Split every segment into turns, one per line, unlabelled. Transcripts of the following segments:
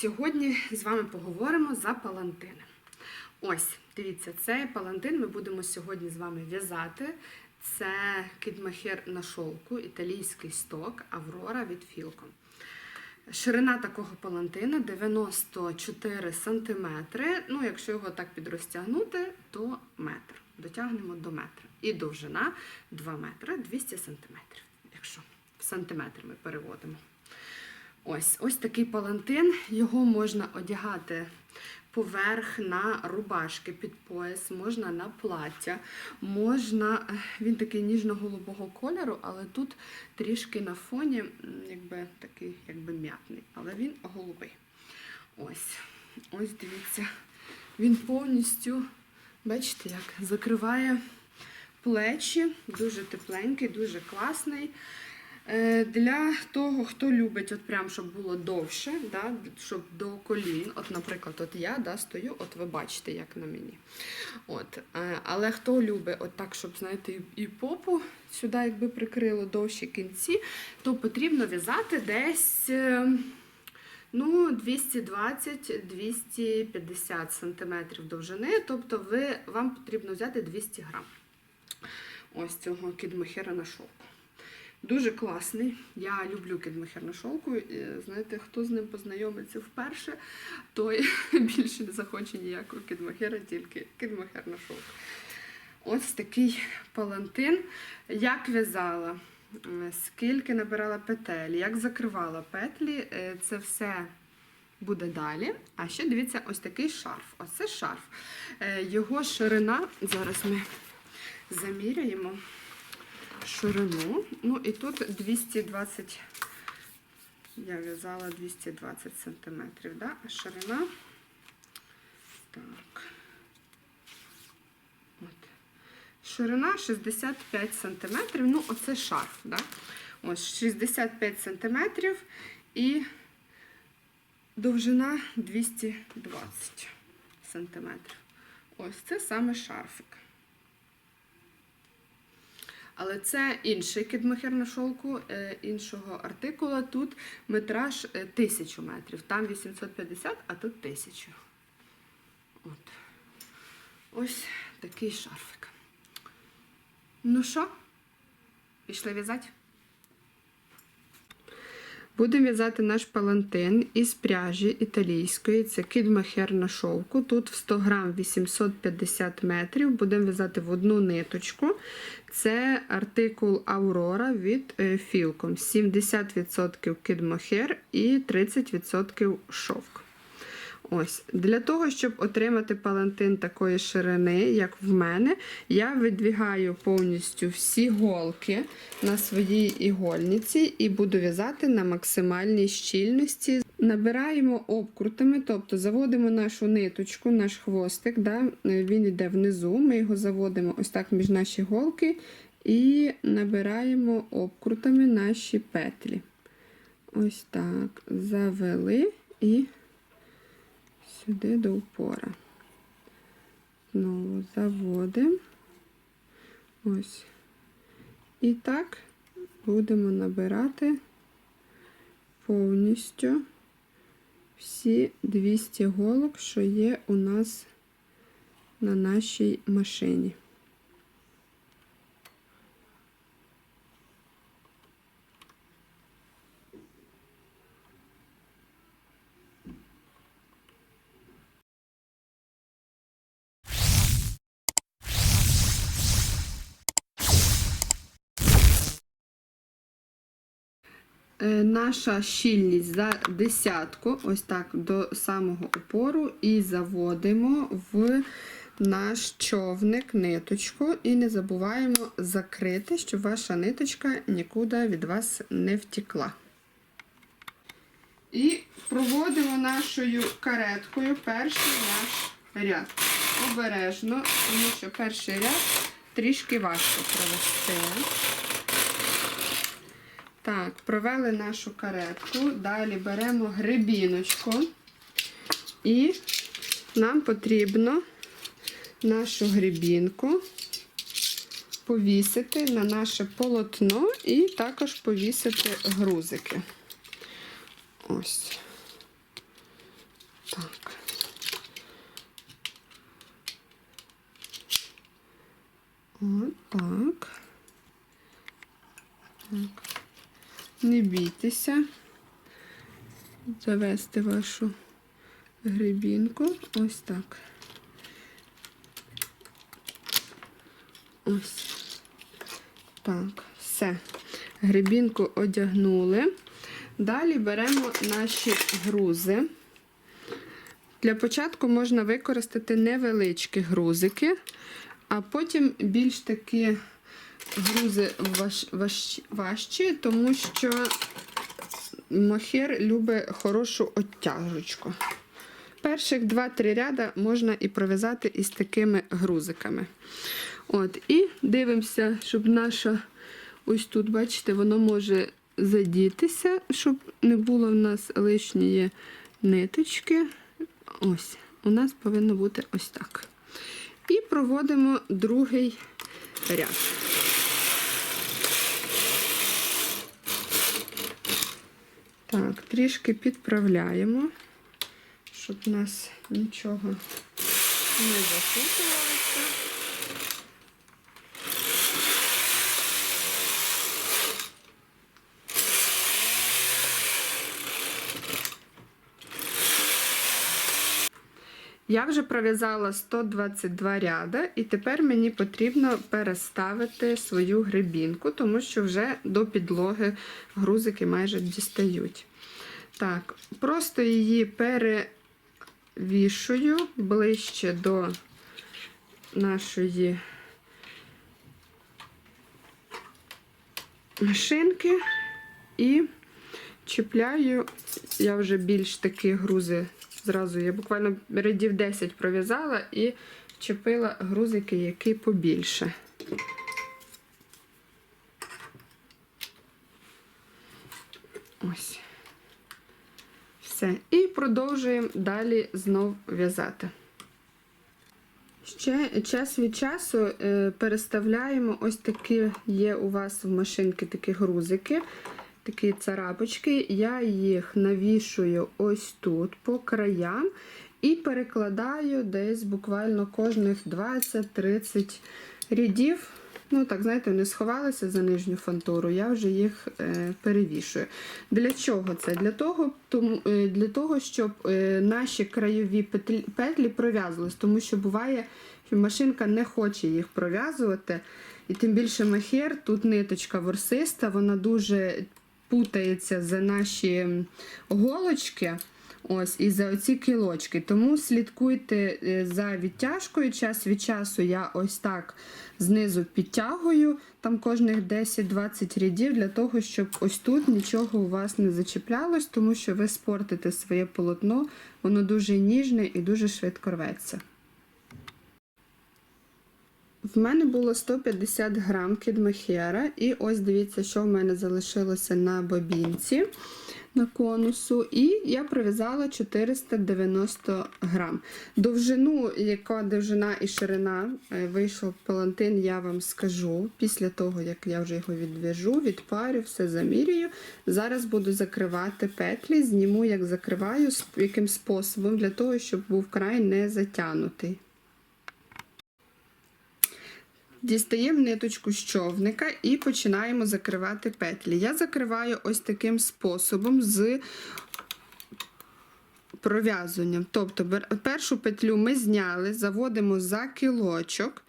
Сьогодні з вами поговоримо за палантини. Ось, дивіться, цей палантин ми будемо сьогодні з вами в'язати. Це кідмахер на шовку, італійський сток Аврора від Філко. Ширина такого палантина 94 см. Ну, якщо його так підрозтягнути, то метр. Дотягнемо до метра. І довжина 2 метри 200 см, якщо в сантиметри ми переводимо. Ось ось такий палантин. Його можна одягати поверх на рубашки під пояс, можна на плаття, можна. Він такий ніжно-голубого кольору, але тут трішки на фоні, якби такий, якби м'ятний, але він голубий. Ось, ось дивіться. Він повністю, бачите, як закриває плечі, дуже тепленький, дуже класний. Е, Для того, хто любить, от прям, щоб було довше, да, щоб до колін. От, наприклад, от я да, стою, от ви бачите, як на мені. От, е, але хто любить, от так, щоб знаєте, і- попу сюди якби прикрило довші кінці, то потрібно в'язати десь. е, Ну, 220-250 см довжини, тобто ви, вам потрібно взяти 200 грам ось цього кідмохера на шовку. Дуже класний. Я люблю кідмохер на шовку. І, знаєте, хто з ним познайомиться вперше, той більше не захоче ніякого кідмохера, тільки кідмохер на шовку. Ось такий палантин. Як в'язала, е, скільки набирала петель, як закривала петлі, е, це все буде далі. А ще дивіться, ось такий шарф. Оце шарф. Е, Його ширина, зараз ми заміряємо ширину. Ну і тут 220, я в'язала 220 сантиметрів, да? а ширина. Так. От. Ширина 65 сантиметрів. Ну, оце шарф, да? Ось 65 сантиметрів і довжина 220 сантиметрів. Ось це саме шарфик. Але це інший кідмахер на шовку, е, іншого артикула. Тут метраж тисячу 1000 метрів. Там 850, а тут 1000. От. Ось такий шарфик. Ну що, пішли в'язати? Будемо в'язати наш палантин із пряжі італійської. Це кідмахер на шовку. Тут в 100 грам 850 метрів. Будемо в'язати в одну ниточку. Це артикул Аврора від е, Філком. 70% кідмахер і 30% шовк. Ось, для того, щоб отримати палантин такої ширини, як в мене, я видвігаю повністю всі голки на своїй ігольниці і буду в'язати на максимальній щільності. Набираємо обкрутами, тобто заводимо нашу ниточку, наш хвостик, да, він йде внизу, ми його заводимо ось так між наші голки і набираємо обкрутами наші петлі. Ось так, завели і сюди до упора. Знову заводимо. Ось. І так будемо набирати повністю всі 200 голок, що є у нас на нашій машині. Наша щільність за десятку, ось так до самого опору, і заводимо в наш човник ниточку. І не забуваємо закрити, щоб ваша ниточка нікуди від вас не втекла. І проводимо нашою кареткою перший наш ряд. Обережно, тому що перший ряд трішки важко провести. Так, провели нашу каретку. Далі беремо гребіночку. І нам потрібно нашу гребінку повісити на наше полотно і також повісити грузики. Ось. Так. От так. Так. Не бійтеся завести вашу грибінку. Ось так. Ось. Так, все. Грибінку одягнули. Далі беремо наші грузи. Для початку можна використати невеличкі грузики, а потім більш такі грузи важ, важ, важчі, тому що мохер любить хорошу оттяжечку. Перших 2-3 ряда можна і пров'язати із такими грузиками. От, І дивимося, щоб наша ось тут, бачите, воно може задітися, щоб не було в нас лишньої ниточки. Ось, у нас повинно бути ось так. І проводимо другий ряд. Так, трішки підправляємо, щоб нас нічого не запутувалося. Я вже пров'язала 122 ряда, і тепер мені потрібно переставити свою гребінку, тому що вже до підлоги грузики майже дістають. Так, просто її перевішую ближче до нашої машинки і чіпляю, я вже більш такі грузи зразу. Я буквально рядів 10 пров'язала і чіпила грузики, які побільше. Ось. Все. І продовжуємо далі знов в'язати. Ще час від часу е, переставляємо ось такі є у вас в машинки такі грузики, такі царапочки. Я їх навішую ось тут по краям і перекладаю десь буквально кожних 20-30 рядів. Ну, так, знаєте, вони сховалися за нижню фантуру, я вже їх е, перевішую. Для чого це? Для того, тому, е, для того щоб е, наші краєві петлі, петлі пров'язувались, тому що буває, що машинка не хоче їх пров'язувати. І тим більше махер, тут ниточка ворсиста, вона дуже путається за наші голочки. Ось, і за оці кілочки. Тому слідкуйте е, за відтяжкою. Час від часу я ось так знизу підтягую, там кожних 10-20 рядів, для того, щоб ось тут нічого у вас не зачіплялось, тому що ви спортите своє полотно, воно дуже ніжне і дуже швидко рветься. В мене було 150 грам кідмахера, і ось дивіться, що в мене залишилося на бобінці на конусу, і я пров'язала 490 грам. Довжину, яка довжина і ширина е, вийшов палантин, я вам скажу після того, як я вже його відв'яжу, відпарю, все замірюю. Зараз буду закривати петлі, зніму, як закриваю, яким способом, для того, щоб був край не затягнутий. Дістаємо ниточку з човника і починаємо закривати петлі. Я закриваю ось таким способом з пров'язанням. Тобто, першу петлю ми зняли, заводимо за кілочок,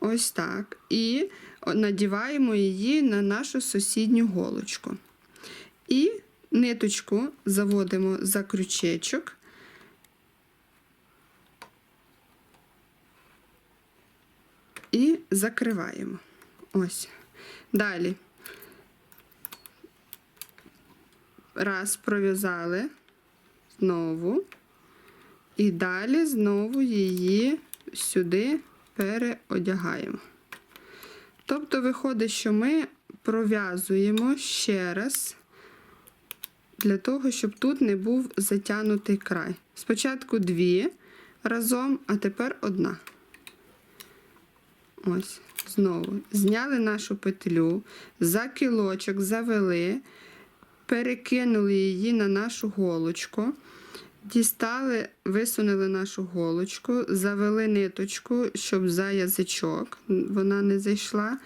ось так, і надіваємо її на нашу сусідню голочку. І ниточку заводимо за крючечок. І закриваємо. Ось. Далі. Раз, пров'язали, знову. І далі знову її сюди переодягаємо. Тобто, виходить, що ми пров'язуємо ще раз, для того, щоб тут не був затягнутий край. Спочатку дві разом, а тепер одна. Ось, знову зняли нашу петлю, за кілочок завели, перекинули її на нашу голочку. Дістали, висунули нашу голочку, завели ниточку, щоб за язичок вона не зайшла,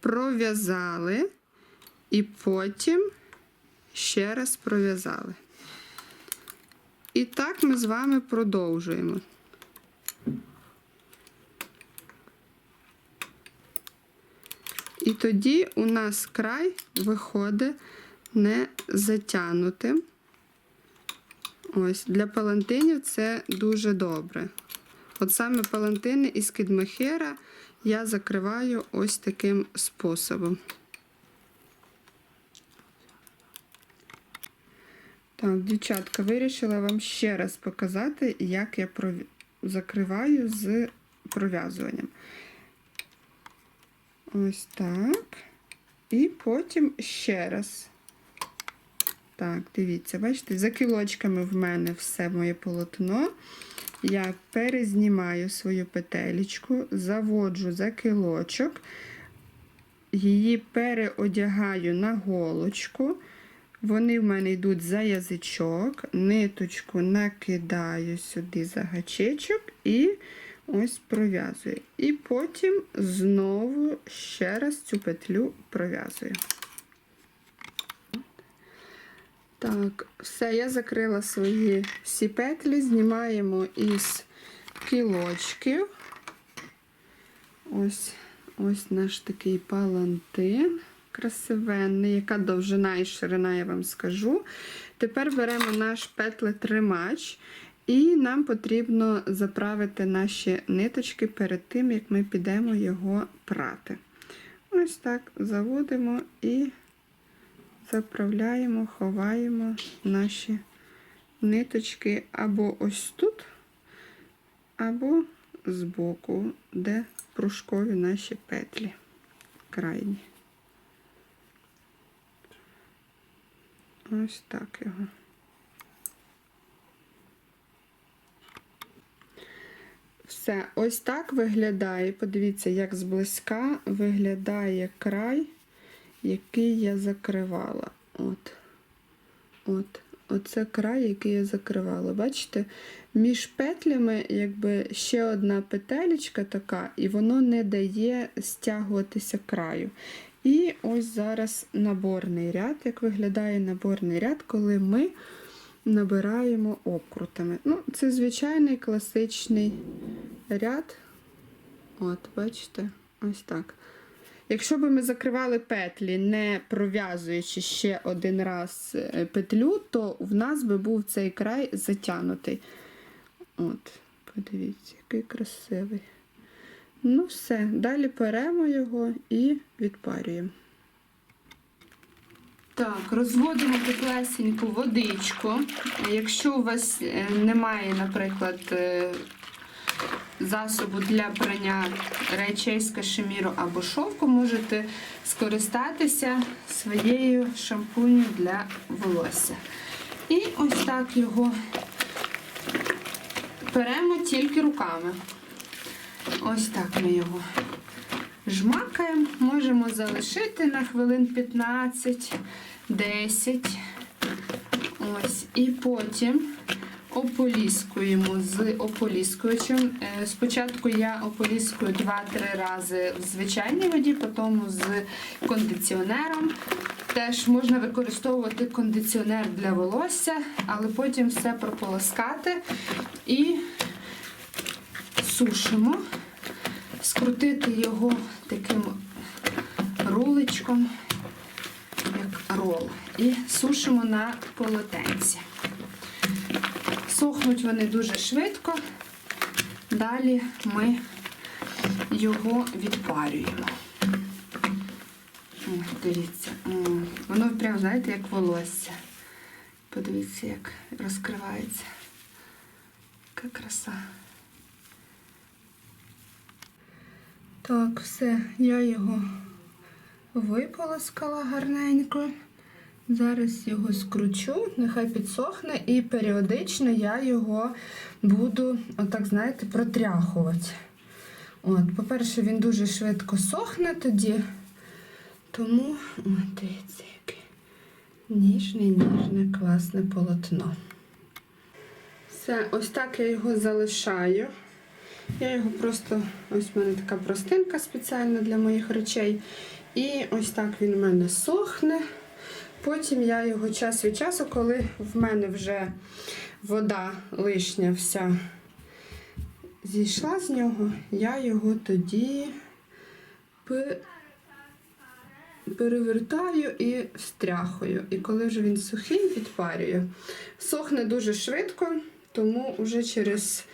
пров'язали і потім ще раз пров'язали. І так ми з вами продовжуємо. І тоді у нас край виходить не затягнутим. Ось, для палантинів це дуже добре. От саме палантини із кідмехера я закриваю ось таким способом. Так, дівчатка, вирішила вам ще раз показати, як я закриваю з пров'язуванням. Ось так. І потім ще раз. Так, дивіться, бачите, за кілочками в мене все моє полотно. Я перезнімаю свою петелечку, заводжу за кілочок, її переодягаю на голочку. Вони в мене йдуть за язичок, ниточку накидаю сюди за гачечок і ось пров'язую. І потім знову ще раз цю петлю пров'язую. Так, все, я закрила свої всі петлі, знімаємо із кілочків. Ось, ось наш такий палантин красивенний, яка довжина і ширина, я вам скажу. Тепер беремо наш петлетримач, і нам потрібно заправити наші ниточки перед тим, як ми підемо його прати. Ось так заводимо і заправляємо, ховаємо наші ниточки або ось тут, або збоку, де пружкові наші петлі крайні. Ось так його. Все, ось так виглядає. Подивіться, як зблизька виглядає край, який я закривала. От. От. Оце край, який я закривала. Бачите, між петлями якби ще одна петелечка така, і воно не дає стягуватися краю. І ось зараз наборний ряд. Як виглядає наборний ряд, коли ми набираємо обкрутами. Ну, це звичайний класичний ряд. От, бачите, ось так. Якщо б ми закривали петлі, не пров'язуючи ще один раз е, петлю, то в нас би був цей край затягнутий. От, подивіться, який красивий. Ну, все, далі беремо його і відпарюємо. Так, розводимо теплесеньку водичку. Якщо у вас е, немає, наприклад, е, засобу для прання речей з кашеміру або шовку, можете скористатися своєю шампунью для волосся. І ось так його беремо тільки руками. Ось так ми його жмакаємо, можемо залишити на хвилин 15, 10. Ось. І потім ополіскуємо з ополіскувачем. Е, Спочатку я ополіскую 2-3 рази в звичайній воді, потім з кондиціонером. Теж можна використовувати кондиціонер для волосся, але потім все прополоскати і сушимо, скрутити його таким рулечком, як рол, і сушимо на полотенці. Сохнуть вони дуже швидко. Далі ми його відпарюємо. О, дивіться, О, воно прям, знаєте, як волосся. Подивіться, як розкривається. Яка краса. Так, все, я його виполоскала гарненько. Зараз його скручу, нехай підсохне, і періодично я його буду, отак, знаєте, протряхувати. От, по-перше, він дуже швидко сохне тоді. Тому, от, дивіться, яке ніжне, ніжне, класне полотно. Все, ось так я його залишаю. Я його просто, ось в мене така простинка спеціальна для моїх речей. І ось так він в мене сохне. Потім я його час від часу, коли в мене вже вода лишня вся зійшла з нього, я його тоді перевертаю і встряхую. І коли вже він сухий, підпарюю. Сохне дуже швидко, тому вже через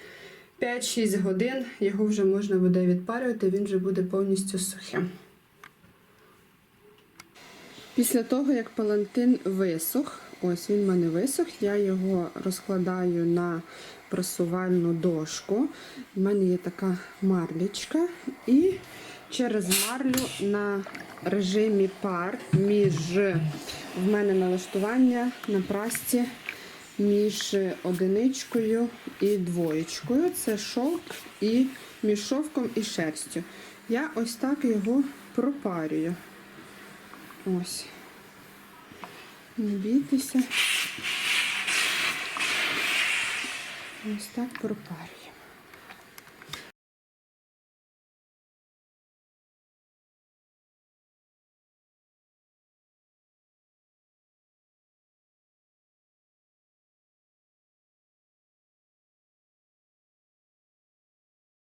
5-6 годин його вже можна буде відпарювати, він вже буде повністю сухим. Після того, як палантин висох, ось він в мене висох, я його розкладаю на просувальну дошку. У мене є така марлічка, і через марлю на режимі пар між в мене налаштування на прасці між одиничкою і двоєчкою. Це шовк і між шовком і шерстю. Я ось так його пропарюю. Ось. Не бійтеся. Ось так пропарюю.